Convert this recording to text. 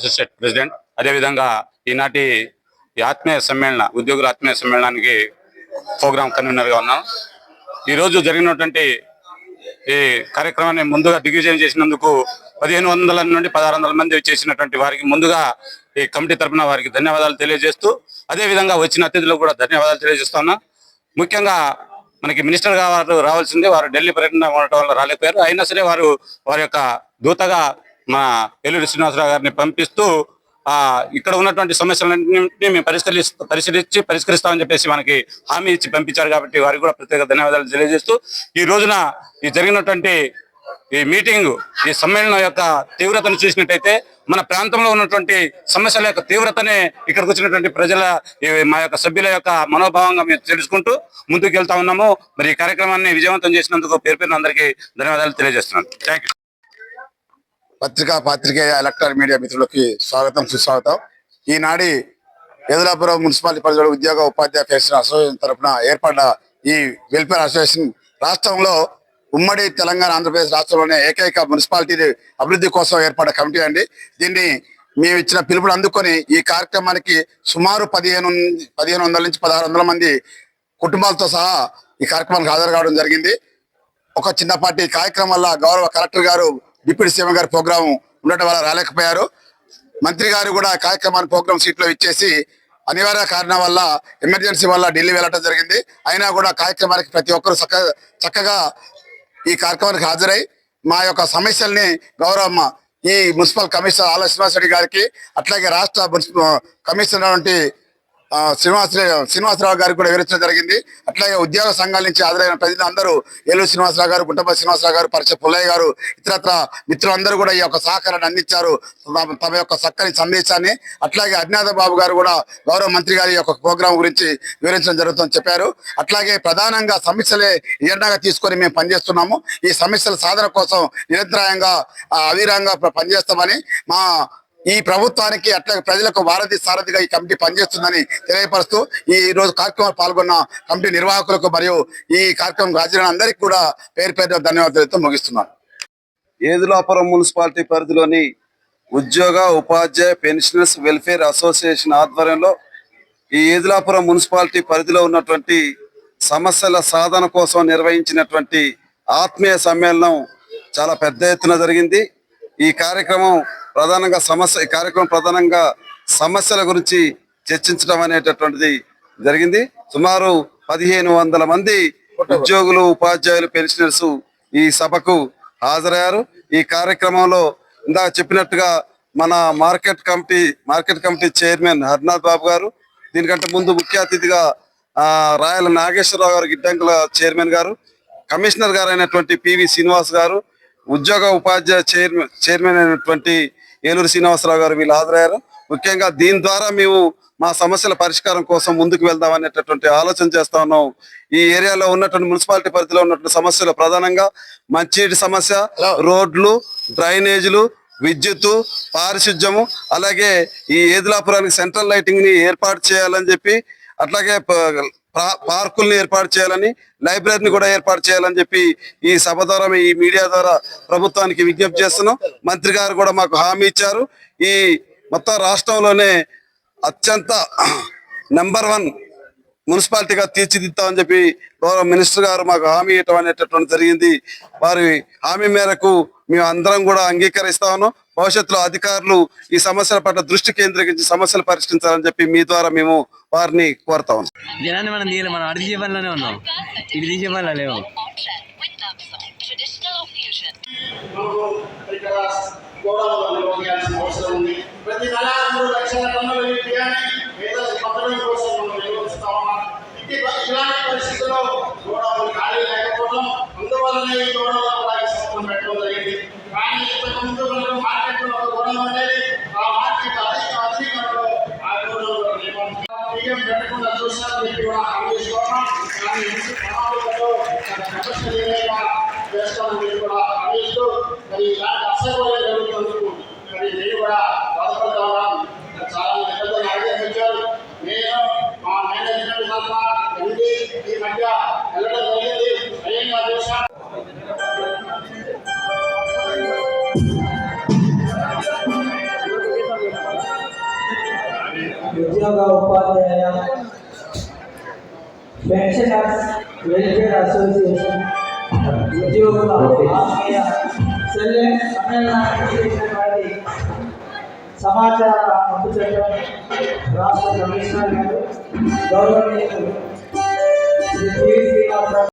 Associate president. అదేవిధంగా ఈనాటి ఈ ఆత్మీయ సమ్మేళన ఉద్యోగుల ఆత్మీయ సమ్మేళనానికి ప్రోగ్రామ్ కన్వీనర్గా ఉన్నాను ఈరోజు జరిగినటువంటి ఈ కార్యక్రమాన్ని ముందుగా దిగ్విజయం చేసినందుకు పదిహేను వందల నుండి పదహారు వందల మంది చేసినటువంటి వారికి ముందుగా ఈ కమిటీ తరపున వారికి ధన్యవాదాలు తెలియజేస్తూ అదే విధంగా వచ్చిన అతిథులకు కూడా ధన్యవాదాలు తెలియజేస్తున్నా ముఖ్యంగా మనకి మినిస్టర్ గారు రావాల్సింది వారు ఢిల్లీ పర్యటన ఉండటం వల్ల రాలేకపోయారు. అయినా సరే వారు వారి యొక్క దూతగా మా ఎల్లూరి శ్రీనివాసరావు గారిని పంపిస్తూ ఆ ఇక్కడ ఉన్నటువంటి సమస్యలన్నింటినీ మేము పరిష్కరి పరిశీలించి పరిష్కరిస్తామని చెప్పేసి మనకి హామీ ఇచ్చి పంపించారు కాబట్టి వారికి కూడా ప్రత్యేక ధన్యవాదాలు తెలియజేస్తూ ఈ రోజున ఈ జరిగినటువంటి ఈ మీటింగ్ ఈ సమ్మేళనం యొక్క తీవ్రతను చూసినట్టయితే మన ప్రాంతంలో ఉన్నటువంటి సమస్యల యొక్క తీవ్రతనే ఇక్కడికి వచ్చినటువంటి ప్రజల ఈ మా యొక్క సభ్యుల యొక్క మనోభావంగా మేము తెలుసుకుంటూ ముందుకు వెళ్తా ఉన్నాము. మరి ఈ కార్యక్రమాన్ని విజయవంతం చేసినందుకు పేరు పేరున అందరికీ ధన్యవాదాలు తెలియజేస్తున్నాను. థ్యాంక్ యూ పత్రికా పాత్రికేయ ఎలక్ట్రానిక్ మీడియా మిత్రులకి స్వాగతం సుస్వాగతం. ఈనాడి ఎదులాపురం మున్సిపాలిటీ పరిధిలో ఉద్యోగ ఉపాధ్యాయ ఫెడరేషన్ అసోసియేషన్ తరఫున ఏర్పడ్డ ఈ వెల్ఫేర్ అసోసియేషన్ రాష్ట్రంలో ఉమ్మడి తెలంగాణ ఆంధ్రప్రదేశ్ రాష్ట్రంలోనే ఏకైక మున్సిపాలిటీ అభివృద్ధి కోసం ఏర్పడ్డ కమిటీ అండి. దీన్ని మేము ఇచ్చిన పిలుపుని అందుకొని ఈ కార్యక్రమానికి సుమారు పదిహేను పదిహేను వందల నుంచి పదహారు వందల మంది కుటుంబాలతో సహా ఈ కార్యక్రమానికి హాజరు కావడం జరిగింది. ఒక చిన్నపాటి కార్యక్రమం వల్ల గౌరవ కలెక్టర్ గారు డిప్యూటీ సీఎం గారి ప్రోగ్రాం ఉండటం వల్ల రాలేకపోయారు. మంత్రి గారు కూడా కార్యక్రమాన్ని ప్రోగ్రాం సీట్లో ఇచ్చేసి అనివార్య కారణం వల్ల ఎమర్జెన్సీ వల్ల ఢిల్లీ వెళ్ళటం జరిగింది. అయినా కూడా కార్యక్రమానికి ప్రతి ఒక్కరు చక్కగా ఈ కార్యక్రమానికి హాజరై మా యొక్క సమస్యల్ని గౌరవమ్మ ఈ మున్సిపల్ కమిషనర్ ఆల శ్రీనివాసరెడ్డి గారికి అట్లాగే రాష్ట్ర మున్సిపల్ కమిషనర్ వంటి శ్రీనివాసరావు శ్రీనివాసరావు గారికి కూడా వివరించడం జరిగింది. అట్లాగే ఉద్యోగ సంఘాల నుంచి హాజరైన ప్రజలు అందరూ ఏలూరు శ్రీనివాసరావు గారు గుంటపల్లి శ్రీనివాసరావు గారు పరిచయ పుల్లయ్య గారు ఇతరత్ర మిత్రులందరూ కూడా ఈ యొక్క సహకారాన్ని అందించారు. తమ- యొక్క చక్కని సందేశాన్ని. అట్లాగే అజ్ఞాత బాబు గారు కూడా గౌరవ మంత్రి గారి యొక్క ప్రోగ్రాం గురించి వివరించడం జరుగుతుందని చెప్పారు. అట్లాగే ప్రధానంగా సమస్యలే ఎజెండాగా తీసుకొని మేము పనిచేస్తున్నాము. ఈ సమస్యల సాధన కోసం నిరంతరాయంగా ఆ, అవిరంగా పనిచేస్తామని మా ఈ ప్రభుత్వానికి అట్లా ప్రజలకు వారధి సారథిగా ఈ కమిటీ పనిచేస్తుందని తెలియపరుస్తూ ఈ రోజు కార్యక్రమంలో పాల్గొన్న కమిటీ నిర్వాహకులకు మరియు ఈ కార్యక్రమం హాజరైన అందరికీ కూడా పేరు పేరు ధన్యవాదాలతో ముగిస్తున్నాను ఏదులాపురం మున్సిపాలిటీ పరిధిలోని ఉద్యోగ ఉపాధ్యాయ పెన్షనర్స్ వెల్ఫేర్ అసోసియేషన్ ఆధ్వర్యంలో ఈ ఏదులాపురం మున్సిపాలిటీ పరిధిలో ఉన్నటువంటి సమస్యల సాధన కోసం నిర్వహించినటువంటి ఆత్మీయ సమ్మేళనం చాలా పెద్ద ఎత్తున జరిగింది. ఈ కార్యక్రమం ప్రధానంగా సమస్య ఈ కార్యక్రమం ప్రధానంగా సమస్యల గురించి చర్చించడం అనేటటువంటిది జరిగింది. సుమారు పదిహేను వందల మంది ఉద్యోగులు ఉపాధ్యాయులు పెన్షనర్స్ ఈ సభకు హాజరయ్యారు. ఈ కార్యక్రమంలో ఇందాక చెప్పినట్టుగా మన market committee market committee chairman Harnath Babu గారు దీనికంటే ముందు ముఖ్య అతిథిగా రాయల నాగేశ్వరరావు గారు గిడ్డంకుల చైర్మన్ గారు కమిషనర్ గారు అయినటువంటి పివి శ్రీనివాస్ గారు ఉద్యోగ ఉపాధ్యాయ చైర్మన్ చైర్మన్ అయినటువంటి ఏలూరు శ్రీనివాసరావు గారు వీళ్ళు హాజరయ్యారు. ముఖ్యంగా దీని ద్వారా మేము మా సమస్యల పరిష్కారం కోసం ముందుకు వెళ్దాం అనేటటువంటి ఆలోచన చేస్తా ఉన్నాం. ఈ ఏరియాలో ఉన్నటువంటి మున్సిపాలిటీ పరిధిలో ఉన్నటువంటి సమస్యలు ప్రధానంగా మంచినీటి సమస్య రోడ్లు డ్రైనేజీలు విద్యుత్తు పారిశుధ్యము అలాగే ఈ ఏదులాపురానికి సెంట్రల్ లైటింగ్ని ఏర్పాటు చేయాలని చెప్పి అట్లాగే పార్కుల్ని ఏర్పాటు చేయాలని లైబ్రరీని కూడా ఏర్పాటు చేయాలని చెప్పి ఈ సభ ద్వారా ఈ మీడియా ద్వారా ప్రభుత్వానికి విజ్ఞప్తి చేస్తున్నాం. మంత్రి గారు కూడా మాకు హామీ ఇచ్చారు. ఈ మొత్తం రాష్ట్రంలోనే అత్యంత నెంబర్ వన్ మున్సిపాలిటీగా తీర్చిదిద్దామని చెప్పి గౌరవ మినిస్టర్ గారు మాకు హామీ ఇవ్వటం అనేటటువంటి జరిగింది. వారి హామీ మేరకు మేము అందరం కూడా అంగీకరిస్తా ఉన్నాం. భవిష్యత్తులో అధికారులు ఈ సమస్యల పట్ల దృష్టి కేంద్రీకరించి సమస్యలు పరిష్కరించాలని చెప్పి మీ ద్వారా మేము వారిని కోరుతా ఉన్నాం. జనాన్ని మనం తీయలే మనం అడిగి చెప్పాలనే ఉన్నాం. ఇది తీసే పనిలో లేవు? ప్రతి నెల మూడు లక్షల టన్నుల బియ్యాన్ని పేదలకు పంపడం కోసం మనం నిర్వహిస్తా ఉన్నాం ఇలాంటి పరిస్థితుల్లో గోడలు ఖాళీ లేకపోవడం అందువల్లనే ఈ గోడలు నిర్వహించాం పెట్టకుండా చూసినా మీకు కూడా హామీ కానీ ఇంటి ప్రణాళికతో చేస్తామని కూడా మరి ఉద్యోగ ఉపాధ్యాయ పెన్షనర్స్ వెల్ఫేర్ అసోసియేషన్ ఉద్యోగుల ఆత్మీయ సెల్లె సమ్మేళనానికి చేసినటువంటి సమాచార హక్కు చట్టం రాష్ట్ర కమిషనర్ గారు గౌరవనీయులు శ్రీ శ్రీనివాసరావు